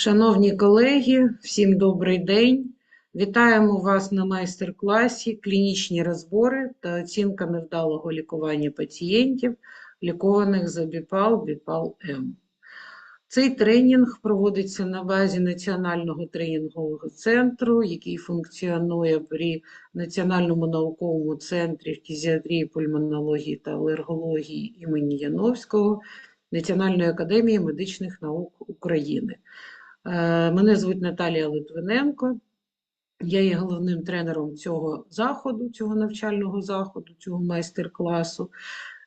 Шановні колеги, всім добрий день. Вітаємо вас на майстер-класі клінічні розбори та оцінка невдалого лікування пацієнтів, лікованих за БІПАЛ, БІПАЛ-М. Цей тренінг проводиться на базі Національного тренінгового центру, який функціонує при Національному науковому центрі фтизіатрії, пульмонології та алергології імені Яновського Національної академії медичних наук України. Е, Мене звуть Наталія Литвиненко. Я є головним тренером цього заходу, цього навчального заходу, цього майстер-класу.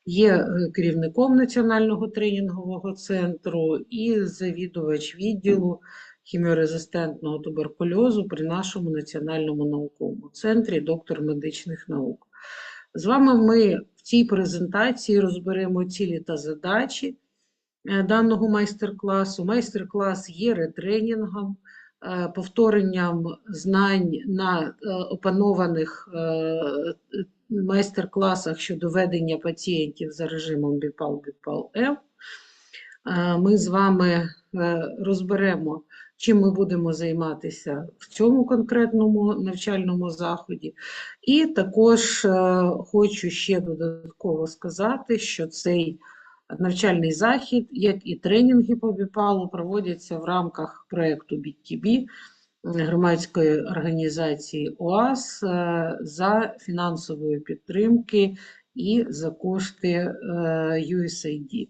Є е, керівником Національного тренінгового центру і завідувач відділу хіміорезистентного туберкульозу при нашому Національному науковому центрі, доктор медичних наук. З вами ми в цій презентації розберемо цілі та задачі даного майстер-класу. Майстер-клас є ретренінгом, е, повторенням знань на е, опанованих е, майстер-класах щодо ведення пацієнтів за режимом БІПАЛ БІПАЛ-М. Е, Ми з вами е, розберемо, чим ми будемо займатися в цьому конкретному навчальному заході. І також е, хочу ще додатково сказати, що цей навчальний захід, як і тренінги по БІПАЛу, проводяться в рамках проєкту BTB громадської організації ОАС е, за фінансової підтримки і за кошти е, USAID.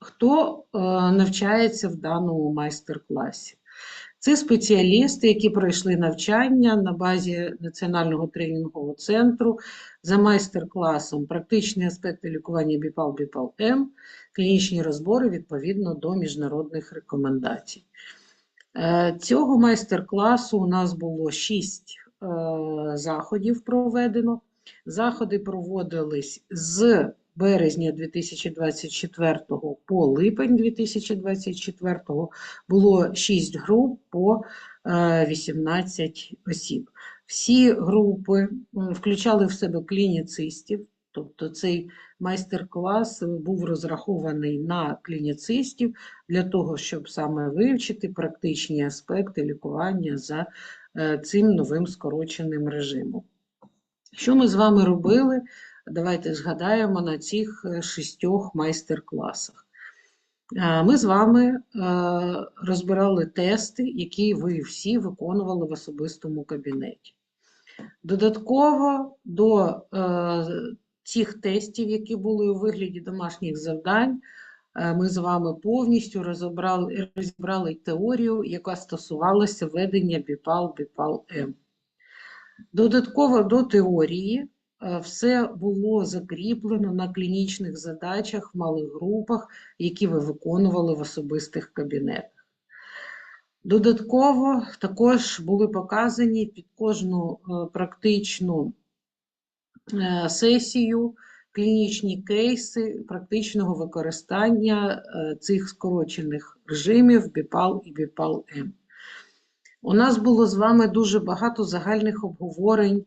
Хто е, навчається в даному майстер-класі? Це спеціалісти, які пройшли навчання на базі Національного тренінгового центру за майстер-класом Практичні аспекти лікування БІПАЛ БІПАЛ-М, клінічні розбори відповідно до міжнародних рекомендацій. Е, Цього майстер-класу у нас було 6 заходів проведено. Заходи проводились з березня 2024 по липень 2024 було 6 груп по е, 18 осіб. Всі групи включали в себе клініцистів, тобто цей майстер-клас був розрахований на клініцистів для того, щоб саме вивчити практичні аспекти лікування за е, цим новим скороченим режимом. Що ми з вами робили? Давайте згадаємо на цих е, шістьох майстер-класах. Е, Ми з вами е, розбирали тести, які ви всі виконували в особистому кабінеті. Додатково до цих тестів, які були у вигляді домашніх завдань, ми з вами повністю розібрали, розібрали теорію, яка стосувалася ведення БІПАЛ, БІПАЛ-М. Додатково до теорії все було закріплено на клінічних задачах в малих групах, які ви виконували в особистих кабінетах. Додатково також були показані під кожну е, практичну е, сесію клінічні кейси практичного використання е, цих скорочених режимів БІПАЛ і БІПАЛ-М. У нас було з вами дуже багато загальних обговорень, е,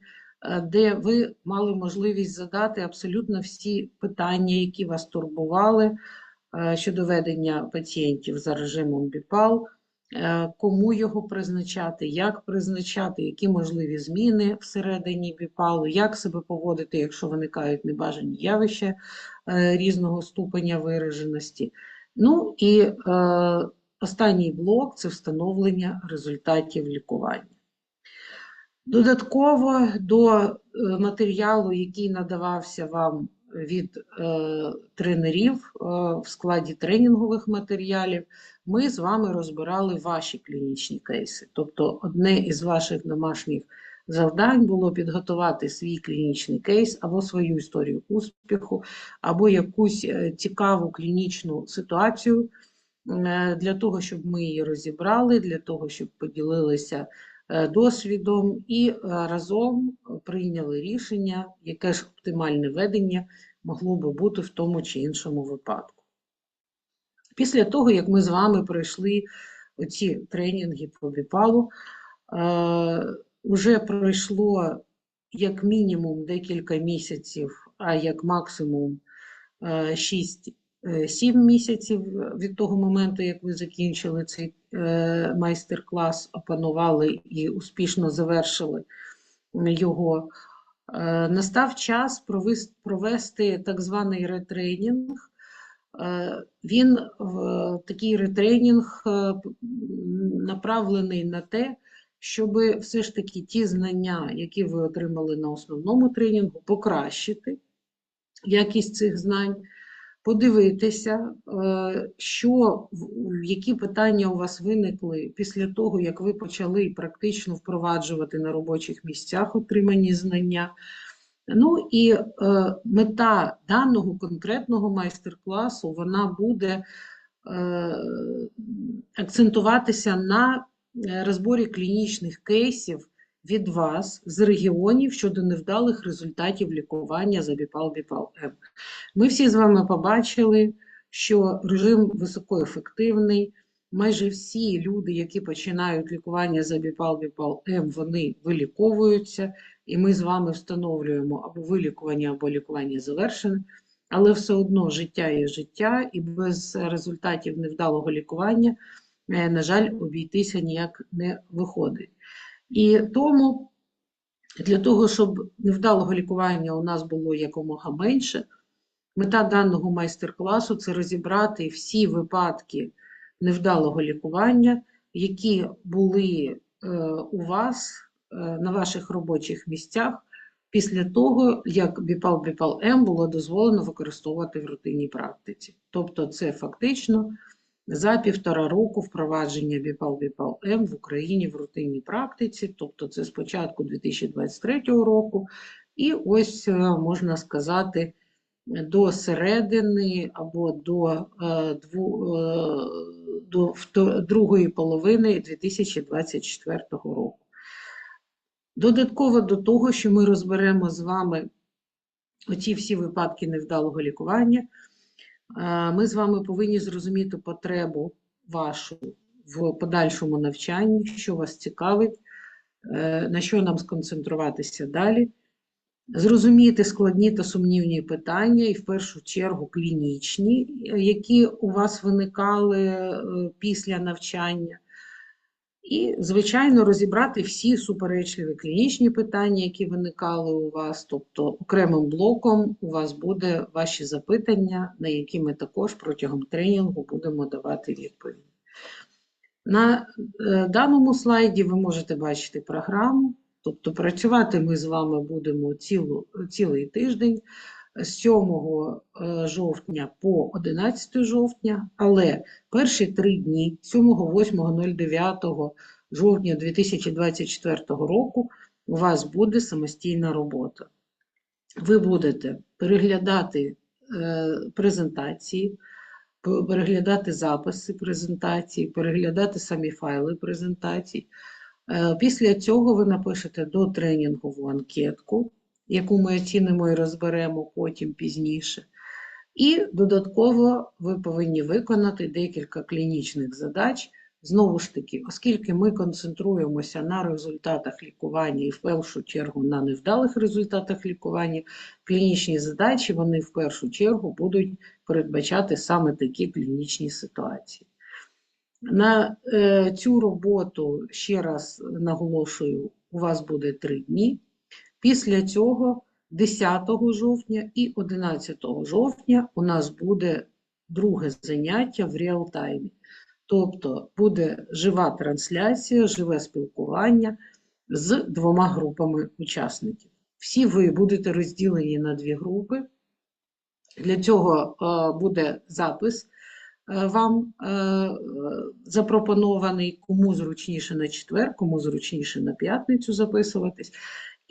де ви мали можливість задати абсолютно всі питання, які вас турбували е, щодо ведення пацієнтів за режимом БІПАЛ, е, кому його призначати, як призначати, які можливі зміни всередині БІПАЛу, як себе поводити, якщо виникають небажані явища е, різного ступеня вираженості. Ну і е, Останній блок це встановлення результатів лікування. Додатково до е, матеріалу, який надавався вам від е, тренерів е, в складі тренінгових матеріалів, ми з вами розбирали ваші клінічні кейси. Тобто, одне із ваших домашніх завдань було підготувати свій клінічний кейс або свою історію успіху, або якусь цікаву клінічну ситуацію для того, щоб ми її розібрали, для того, щоб поділилися досвідом і е, разом прийняли рішення, яке ж оптимальне ведення могло би бути в тому чи іншому випадку. Після того, як ми з вами пройшли оці тренінги по біпалу, е, вже пройшло як мінімум декілька місяців, а як максимум 6 7 місяців від того моменту, як ви закінчили цей е, майстер-клас, опанували і успішно завершили його. Е, Настав час провести так званий ретренінг. Е, Він такий ретренінг е, направлений на те, щоб все ж таки ті знання, які ви отримали на основному тренінгу, покращити якість цих знань, подивитися, е, що, які питання у вас виникли після того, як ви почали практично впроваджувати на робочих місцях отримані знання. Ну і е, мета даного конкретного майстер-класу вона буде е, акцентуватися на розборі клінічних кейсів від вас з регіонів щодо невдалих результатів лікування за біпал-біпал-М. Ми всі з вами побачили, що режим високоефективний. Майже всі люди, які починають лікування за біпал-біпал-М, вони виліковуються, і ми з вами встановлюємо або вилікування, або лікування завершене. Але все одно життя є життя, і без результатів невдалого лікування, е, на жаль, обійтися ніяк не виходить. І тому для того, щоб невдалого лікування у нас було якомога менше, мета даного майстер-класу це розібрати всі випадки невдалого лікування, які були е, у вас е, на ваших робочих місцях після того, як біпал-біпал-М було дозволено використовувати в рутинній практиці. Тобто це фактично за півтора року впровадження біпал-біпал-М в Україні в рутинній практиці, тобто це з початку 2023 року, і ось е, можна сказати, до середини або до, е, е, до другої половини 2024 року. Додатково до того, що ми розберемо з вами оці всі випадки невдалого лікування, ми з вами повинні зрозуміти потребу вашу в подальшому навчанні, що вас цікавить, е, на що нам сконцентруватися далі, зрозуміти складні та сумнівні питання, і в першу чергу клінічні, е, які у вас виникали е, після навчання. І, звичайно, розібрати всі суперечливі клінічні питання, які виникали у вас. Тобто, окремим блоком у вас буде ваші запитання, на які ми також протягом тренінгу будемо давати відповіді. На е, даному слайді ви можете бачити програму. Тобто, працювати ми з вами будемо цілу, цілий тиждень 7 е, жовтня по 11 жовтня, але перші три дні 7, 8, 09 жовтня 2024 року у вас буде самостійна робота. Ви будете переглядати е, презентації, переглядати записи презентації, переглядати самі файли презентацій. Е, Після цього ви напишете до тренінгову анкетку, яку ми оцінимо і розберемо потім пізніше. І додатково ви повинні виконати декілька клінічних задач. Знову ж таки, оскільки ми концентруємося на результатах лікування і в першу чергу на невдалих результатах лікування, клінічні задачі вони в першу чергу будуть передбачати саме такі клінічні ситуації. На е, цю роботу, ще раз наголошую, у вас буде три дні. Після цього 10 жовтня і 11 жовтня у нас буде друге заняття в реал-таймі. Тобто буде жива трансляція, живе спілкування з двома групами учасників. Всі ви будете розділені на дві групи. Для цього е, буде запис е, вам е, запропонований, кому зручніше на четвер, кому зручніше на п'ятницю записуватись.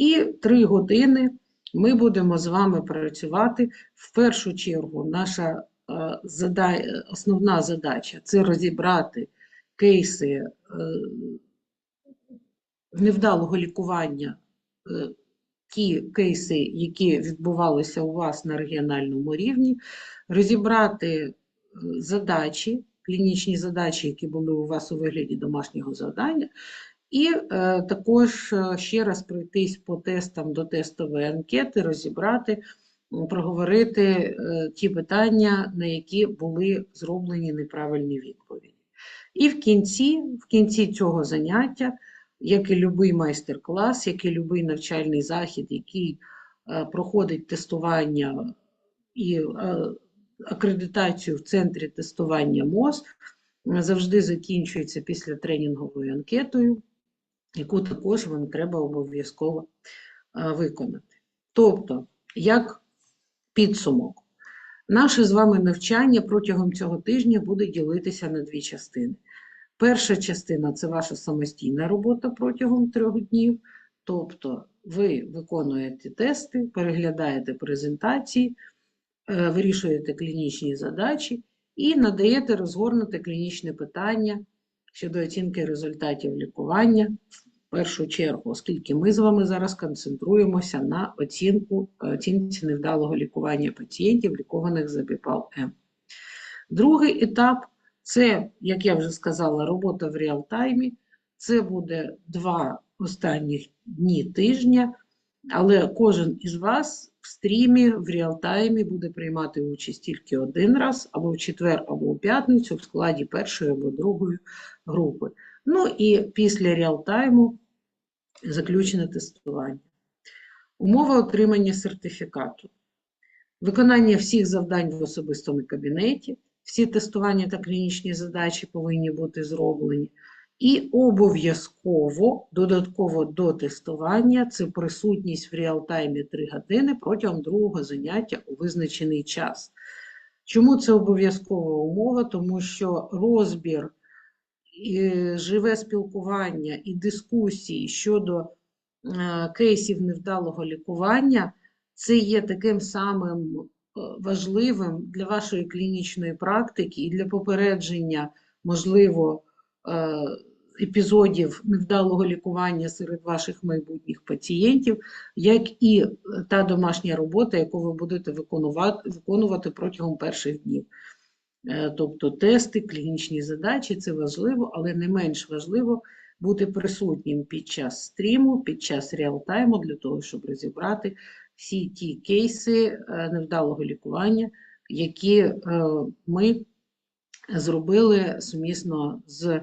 І три години ми будемо з вами працювати. В першу чергу, наша е, основна задача це розібрати кейси е, невдалого лікування, е, ті кейси, які відбувалися у вас на регіональному рівні, розібрати задачі, клінічні задачі, які були у вас у вигляді домашнього завдання, і е, також е, ще раз пройтись по тестам до тестової анкети, розібрати проговорити е, ті питання, на які були зроблені неправильні відповіді. І в кінці, в кінці цього заняття, як і будь-який майстер-клас, як і будь-який навчальний захід, який проходить тестування і акредитацію в центрі тестування МОЗ, завжди закінчується після тренінговою анкетою, яку також вам треба обов'язково е, виконати. Тобто, як підсумок, наше з вами навчання протягом цього тижня буде ділитися на дві частини. Перша частина це ваша самостійна робота протягом трьох днів. Тобто ви виконуєте тести, переглядаєте презентації, е, вирішуєте клінічні задачі і надаєте розгорнуте клінічне питання щодо оцінки результатів лікування в першу чергу, оскільки ми з вами зараз концентруємося на оцінку, оцінці невдалого лікування пацієнтів, лікованих за БІПАЛ-М. Другий етап це, як я вже сказала, робота в реал-таймі. Це буде два останніх дні тижня, але кожен із вас в стрімі в реал-таймі буде приймати участь тільки один раз, або в четвер, або в п'ятницю в складі першої або другої групи. Ну і після реал-тайму заключне тестування. Умова отримання сертифікату. Виконання всіх завдань в особистому кабінеті, всі тестування та клінічні задачі повинні бути зроблені. І обов'язково додатково до тестування це присутність в реал-таймі 3 години протягом другого заняття у визначений час. Чому це обов'язкова умова? Тому що розбір, і живе спілкування і дискусії щодо е, кейсів невдалого лікування це є таким самим е, важливим для вашої клінічної практики і для попередження, можливо, е, епізодів невдалого лікування серед ваших майбутніх пацієнтів, як і та домашня робота, яку ви будете виконувати, виконувати протягом перших днів. Е, Тобто тести, клінічні задачі це важливо, але не менш важливо бути присутнім під час стріму, під час реалтайму, для того, щоб розібрати всі ті кейси е, невдалого лікування, які е, ми зробили сумісно з е,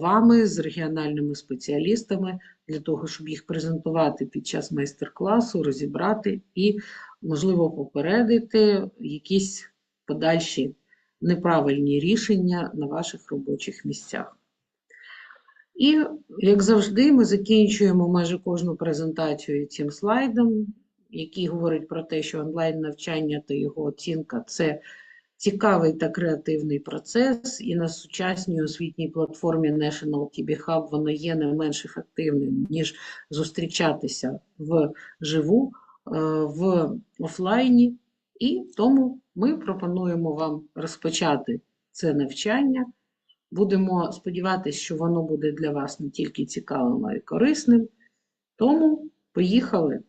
вами, з регіональними спеціалістами, для того, щоб їх презентувати під час майстер-класу, розібрати і, можливо, попередити якісь подальші неправильні рішення на ваших робочих місцях. І, як завжди, ми закінчуємо майже кожну презентацію цим слайдом, який говорить про те, що онлайн-навчання та його оцінка це цікавий та креативний процес, і на сучасній освітній платформі National TB Hub воно є не менш ефективним, ніж зустрічатися вживу, е, в офлайні. І тому ми пропонуємо вам розпочати це навчання. Будемо сподіватися, що воно буде для вас не тільки цікавим, а й корисним. Тому поїхали!